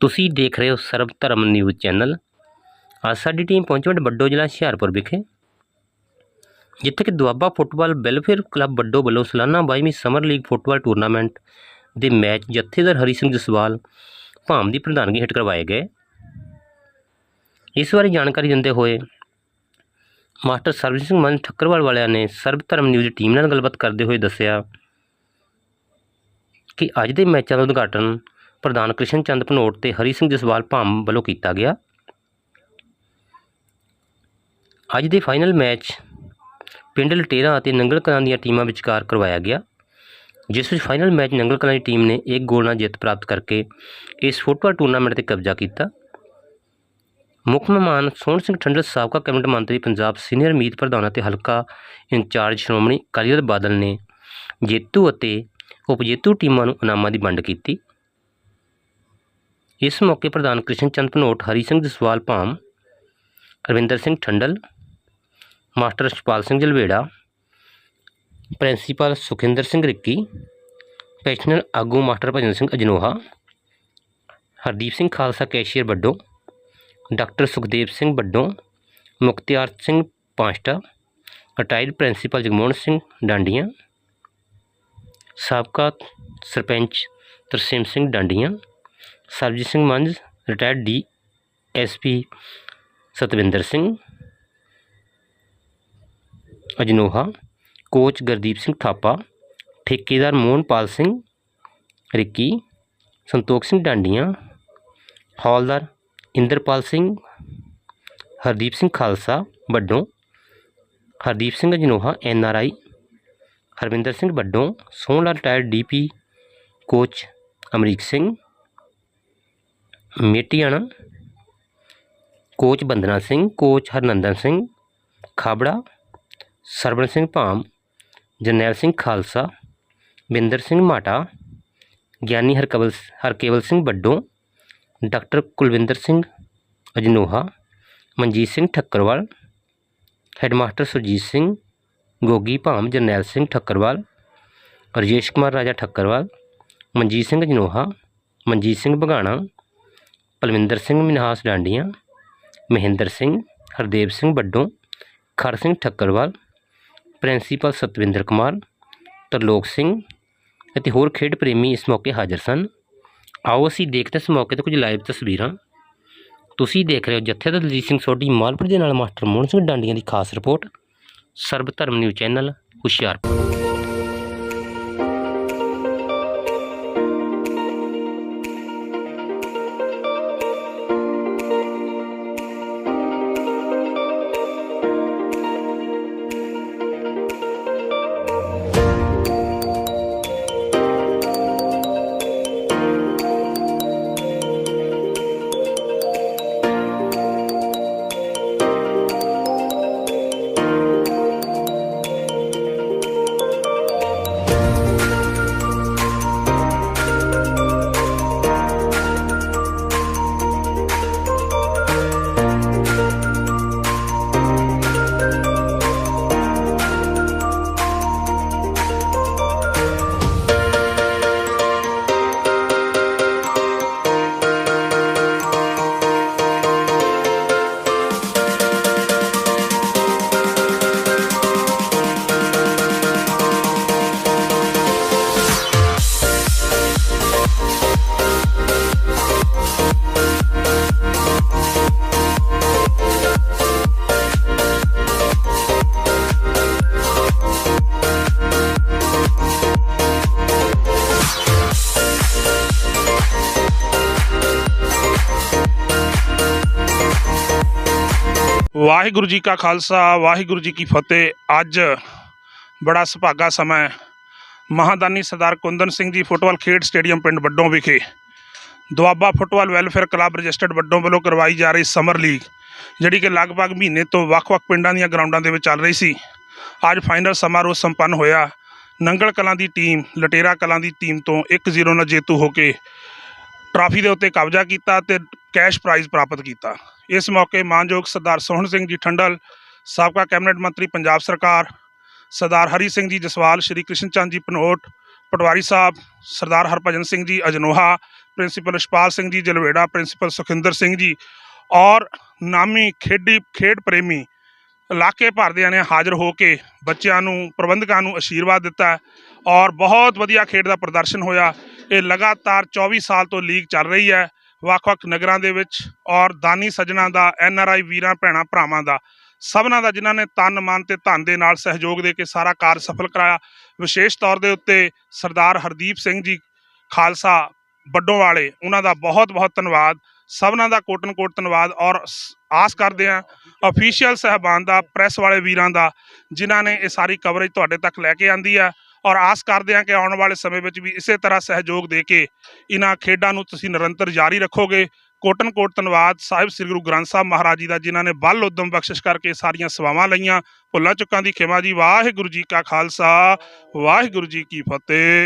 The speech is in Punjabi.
ਤੁਸੀਂ ਦੇਖ ਰਹੇ ਹੋ ਸਰਬ ਧਰਮ ਨਿਊਜ਼ ਚੈਨਲ। ਅੱਜ ਸਾਡੀ ਟੀਮ ਪਹੁੰਚੀ ਪਿੰਡ ਬੱਡੋ ਜ਼ਿਲ੍ਹਾ ਹੁਸ਼ਿਆਰਪੁਰ ਵਿਖੇ। ਜਿੱਥੇ ਕਿ Doaba football welfare club Baddo ਵੱਲੋਂ ਸਾਲਾਨਾ 22ਵੀਂ ਸਮਰ ਲੀਗ ਫੁੱਟਬਾਲ ਟੂਰਨਾਮੈਂਟ ਦੇ ਮੈਚ ਜਥੇਦਾਰ ਹਰੀ ਸਿੰਘ ਜਸਵਾਲ ਭਾਮ ਦੀ ਪ੍ਰਧਾਨਗੀ ਹੇਠ ਕਰਵਾਏ ਗਏ। ਇਸ ਬਾਰੇ ਜਾਣਕਾਰੀ ਦਿੰਦੇ ਹੋਏ ਮਾਸਟਰ ਸਰਬਜੀਤ ਸਿੰਘ ਮਨ ਠੱਕਰਵਾਲ ਵਾਲਿਆਂ ਨੇ ਸਰਬ ਧਰਮ ਨਿਊਜ਼ ਟੀਮ ਨਾਲ ਗੱਲਬਾਤ ਕਰਦੇ ਹੋਏ ਦੱਸਿਆ ਕਿ ਅੱਜ ਦੇ ਮੈਚਾਂ ਦਾ ਉਦਘਾਟਨ ਪ੍ਰਧਾਨ ਕ੍ਰਿਸ਼ਨ ਚੰਦ ਭਨੋਟ ਤੇ ਹਰੀ ਸਿੰਘ ਜਸਵਾਲ ਭਾਮ ਵੱਲੋਂ ਕੀਤਾ ਗਿਆ। ਅੱਜ ਦੇ ਫਾਈਨਲ ਮੈਚ ਪਿੰਡ ਲਟੇਰਾ ਅਤੇ ਨੰਗਲ ਕਲਾਂ ਦੀਆਂ ਟੀਮਾਂ ਵਿਚਕਾਰ ਕਰਵਾਇਆ ਗਿਆ, ਜਿਸ ਵਿੱਚ ਫਾਈਨਲ ਮੈਚ ਨੰਗਲ ਕਲਾਂ ਦੀ ਟੀਮ ਨੇ ਇੱਕ ਗੋਲ ਨਾਲ ਜਿੱਤ ਪ੍ਰਾਪਤ ਕਰਕੇ ਇਸ ਫੁੱਟਬਾਲ ਟੂਰਨਾਮੈਂਟ ਤੇ ਕਬਜ਼ਾ ਕੀਤਾ। ਮੁੱਖ ਮਹਿਮਾਨ ਸੋਹਣ ਸਿੰਘ ਠੰਡਲ, ਸਾਬਕਾ ਕੈਬਨਿਟ ਮੰਤਰੀ ਪੰਜਾਬ ਸੀਨੀਅਰ ਮੀਤ ਪ੍ਰਧਾਨ ਅਤੇ ਹਲਕਾ ਇੰਚਾਰਜ ਸ਼੍ਰੋਮਣੀ ਅਕਾਲੀ ਦਲ ਬਾਦਲ ਨੇ ਜੇਤੂ ਅਤੇ ਉਪਜੇਤੂ ਟੀਮਾਂ ਨੂੰ ਇਨਾਮਾਂ ਦੀ ਵੰਡ ਕੀਤੀ। ਇਸ ਮੌਕੇ ਪ੍ਰਧਾਨ ਕ੍ਰਿਸ਼ਨ ਚੰਦ ਭਨੋਟ ਹਰੀ ਸਿੰਘ ਜਸਵਾਲ ਭਾਮ ਰਵਿੰਦਰ ਸਿੰਘ ਠੰਡਲ ਮਾਸਟਰ ਸ਼ਪਾਲ ਸਿੰਘ ਜਲਵੇੜਾ ਪ੍ਰਿੰਸੀਪਲ ਸੁਖਿੰਦਰ ਸਿੰਘ ਰਿੱਕੀ ਪੈਸ਼ਨਲ ਆਗੂ master Bhajan Singh Ajnoha Hardeep Singh Khalsa cashier Waddo doctor Sukhdev Singh Waddo Mukhtiar Singh Panshta retired principal Jagmohan Singh Dandian ਸਾਬਕਾ sarpanch Tarsem Singh Dandian Sarabjit Singh Manj retired D SP Satwinder Singh, Ajnoha coach Gurdeep Singh Thapa, ਠੇਕੇਦਾਰ ਮੋਹਨਪਾਲ ਸਿੰਘ, ਰਿੱਕੀ, ਸੰਤੋਖ ਸਿੰਘ ਡਾਂਡੀਆਂ, ਹੌਲਦਾਰ Inderpal Singh, Hardeep Singh Khalsa Waddon, Hardeep Singh Ajnoha, N R I Harvinder Singh Waddon, Sohan Lal tyre DP coach Amrik Singh Metiana coach Bandana Singh coach Harnandan Singh Khabra Sarwan Singh Bham Jarnail Singh Khalsa Binder Singh Mata Giani Harkawal Harkewal Singh Waddon doctor Kulwinder Singh Ajnoha Manjit Singh Thakkarwal headmaster Surjit Singh Gogi Bham Jarnail Singh Thakkarwal Rajesh Kumar Raja Thakkarwal Manjit Singh Ajnoha Manjit Singh ਬਗਾਣਾ Palwinder Singh Minhas Dandian, Mahinder Singh, Hardev Singh Waddon, ਖਰ ਸਿੰਘ ਠੱਕਰਵਾਲ, ਪ੍ਰਿੰਸੀਪਲ ਸਤਵਿੰਦਰ ਕੁਮਾਰ, ਤਰਲੋਕ ਸਿੰਘ ਅਤੇ ਹੋਰ ਖੇਡ ਪ੍ਰੇਮੀ ਇਸ ਮੌਕੇ ਹਾਜ਼ਰ ਸਨ। ਆਓ ਅਸੀਂ ਦੇਖਦੇ ਇਸ ਮੌਕੇ ਤੇ ਕੁਝ ਲਾਈਵ ਤਸਵੀਰਾਂ। ਤੁਸੀਂ ਦੇਖ ਰਹੇ ਹੋ ਜਥੇਦਾਰ ਦਲਜੀਤ ਸਿੰਘ ਸੋਢੀ, ਮਾਲਪੁਰ ਦੇ ਨਾਲ ਮਾਸਟਰ ਮੋਹਨ ਸਿੰਘ ਡਾਂਡੀਆਂ ਦੀ ਖਾਸ ਰਿਪੋਰਟ ਸਰਬ ਧਰਮ ਨਿਊਜ਼ ਚੈਨਲ, ਹੁਸ਼ਿਆਰਪੁਰ। ਵਾਹਿਗੁਰੂ ਜੀ ਕਾ ਖਾਲਸਾ, ਵਾਹਿਗੁਰੂ ਜੀ ਕੀ ਫਤਿਹ। ਅੱਜ ਬੜਾ ਸੁਭਾਗਾ ਸਮਾਂ ਹੈ। ਮਹਾਦਾਨੀ ਸਰਦਾਰ ਕੁੰਦਨ ਸਿੰਘ ਜੀ ਫੁੱਟਬਾਲ ਖੇਡ ਸਟੇਡੀਅਮ ਪਿੰਡ ਵੱਡੋਂ ਵਿਖੇ Doaba football welfare club registered Waddon ਵੱਲੋਂ ਕਰਵਾਈ ਜਾ ਰਹੀ ਸਮਰ ਲੀਗ, ਜਿਹੜੀ ਕਿ ਲਗਭਗ ਮਹੀਨੇ ਤੋਂ ਵੱਖ-ਵੱਖ ਪਿੰਡਾਂ ਦੀਆਂ ਗਰਾਊਂਡਾਂ ਦੇ ਵਿੱਚ ਚੱਲ ਰਹੀ ਸੀ। ਅੱਜ ਫਾਈਨਲ ਸਮਾਰੋਹ ਸੰਪੰਨ ਹੋਇਆ। ਨੰਗਲ ਕਲਾਂ ਦੀ ਟੀਮ, ਲਟੇਰਾ ਕਲਾਂ ਦੀ ਟੀਮ ਤੋਂ 1-0 ਨਾਲ ਜੇਤੂ ਹੋ ਕੇ ਟਰਾਫੀ ਦੇ ਉੱਤੇ ਕਬਜ਼ਾ ਕੀਤਾ ਤੇ ਕੈਸ਼ ਪ੍ਰਾਈਜ਼ ਪ੍ਰਾਪਤ ਕੀਤਾ। ਇਸ ਮੌਕੇ ਮਾਨਯੋਗ ਸਰਦਾਰ ਸੋਹਣ ਸਿੰਘ ਜੀ ਠੰਡਲ, ਸਾਬਕਾ ਕੈਬਨਿਟ ਮੰਤਰੀ ਪੰਜਾਬ ਸਰਕਾਰ, ਸਰਦਾਰ ਹਰੀ ਸਿੰਘ ਜੀ ਜਸਵਾਲ, ਸ਼੍ਰੀ ਕ੍ਰਿਸ਼ਨ ਚੰਦ ਜੀ ਪਨੋਟ, ਪਟਵਾਰੀ ਸਾਹਿਬ, ਸਰਦਾਰ ਹਰਭਜਨ ਸਿੰਘ ਜੀ ਅਜਨੋਹਾ, ਪ੍ਰਿੰਸੀਪਲ ਰਿਸ਼ਪਾਲ ਸਿੰਘ ਜੀ ਜਲਵੇੜਾ, ਪ੍ਰਿੰਸੀਪਲ ਸੁਖਿੰਦਰ ਸਿੰਘ ਜੀ ਔਰ ਨਾਮੀ ਖੇਡੀ, ਖੇਡ ਪ੍ਰੇਮੀ ਇਲਾਕੇ ਭਰ ਦਿਆਂ ਨੇ ਹਾਜ਼ਰ ਹੋ ਕੇ ਬੱਚਿਆਂ ਨੂੰ, ਪ੍ਰਬੰਧਕਾਂ ਨੂੰ ਆਸ਼ੀਰਵਾਦ ਦਿੱਤਾ ਔਰ ਬਹੁਤ ਵਧੀਆ ਖੇਡ ਦਾ ਪ੍ਰਦਰਸ਼ਨ ਹੋਇਆ। ਇਹ ਲਗਾਤਾਰ 24 ਸਾਲ ਤੋਂ ਲੀਗ ਚੱਲ ਰਹੀ ਹੈ। ਵੱਖ-ਵੱਖ ਨਗਰਾਂ ਦੇ ਵਿੱਚ ਔਰ ਦਾਨੀ ਸੱਜਣਾ ਦਾ, ਐਨ ਆਰ ਆਈ ਵੀਰਾਂ, ਭੈਣਾਂ, ਭਰਾਵਾਂ ਦਾ, ਸਭਨਾਂ ਦਾ ਜਿਨ੍ਹਾਂ ਨੇ ਤਨ, ਮਨ ਤੇ ਧਨ ਦੇ ਨਾਲ ਸਹਿਯੋਗ ਦੇ ਕੇ ਸਾਰਾ ਕਾਰਜ ਸਫਲ ਕਰਾਇਆ। ਵਿਸ਼ੇਸ਼ ਤੌਰ ਦੇ ਉੱਤੇ ਸਰਦਾਰ ਹਰਦੀਪ ਸਿੰਘ ਜੀ ਖਾਲਸਾ ਵੱਡੋਂ ਵਾਲੇ, ਉਹਨਾਂ ਦਾ ਬਹੁਤ ਬਹੁਤ ਧੰਨਵਾਦ। ਸਭਨਾਂ ਦਾ ਕੋਟਨ ਕੋਟ ਧੰਨਵਾਦ ਔਰ ਆਸ ਕਰਦੇ ਹਾਂ ਅਫੀਸ਼ੀਅਲ ਸਹਿਬਾਨ ਦਾ ਪ੍ਰੈਸ ਵਾਲੇ ਵੀਰਾਂ ਦਾ, ਜਿਨ੍ਹਾਂ ਨੇ ਇਹ ਸਾਰੀ ਕਵਰੇਜ ਤੁਹਾਡੇ ਤੱਕ ਲੈ ਕੇ ਆਂਦੀ ਆ। ਔਰ ਆਸ ਕਰਦੇ ਹਾਂ ਕਿ ਆਉਣ ਵਾਲੇ ਸਮੇਂ ਵਿੱਚ ਵੀ ਇਸੇ ਤਰ੍ਹਾਂ ਸਹਿਯੋਗ ਦੇ ਕੇ ਇਹਨਾਂ ਖੇਡਾਂ ਨੂੰ ਤੁਸੀਂ ਨਿਰੰਤਰ ਜਾਰੀ ਰੱਖੋਗੇ। ਕੋਟਨ ਕੋਟ ਧੰਨਵਾਦ। ਸਾਹਿਬ ਸ੍ਰੀ ਗੁਰੂ ਗ੍ਰੰਥ ਸਾਹਿਬ ਮਹਾਰਾਜ ਜੀ ਦਾ, ਜਿਨ੍ਹਾਂ ਨੇ ਬਲ ਉਦਮ ਬਖਸ਼ਿਸ਼ ਕਰਕੇ ਸਾਰੀਆਂ ਸੇਵਾਵਾਂ ਲਈਆਂ। ਭੁੱਲਾਂ ਚੁੱਕਾਂ ਦੀ ਖਿਮਾ ਜੀ। ਵਾਹਿਗੁਰੂ ਜੀ ਕਾ ਖਾਲਸਾ। ਵਾਹਿਗੁਰੂ ਜੀ ਕੀ ਫਤਿਹ।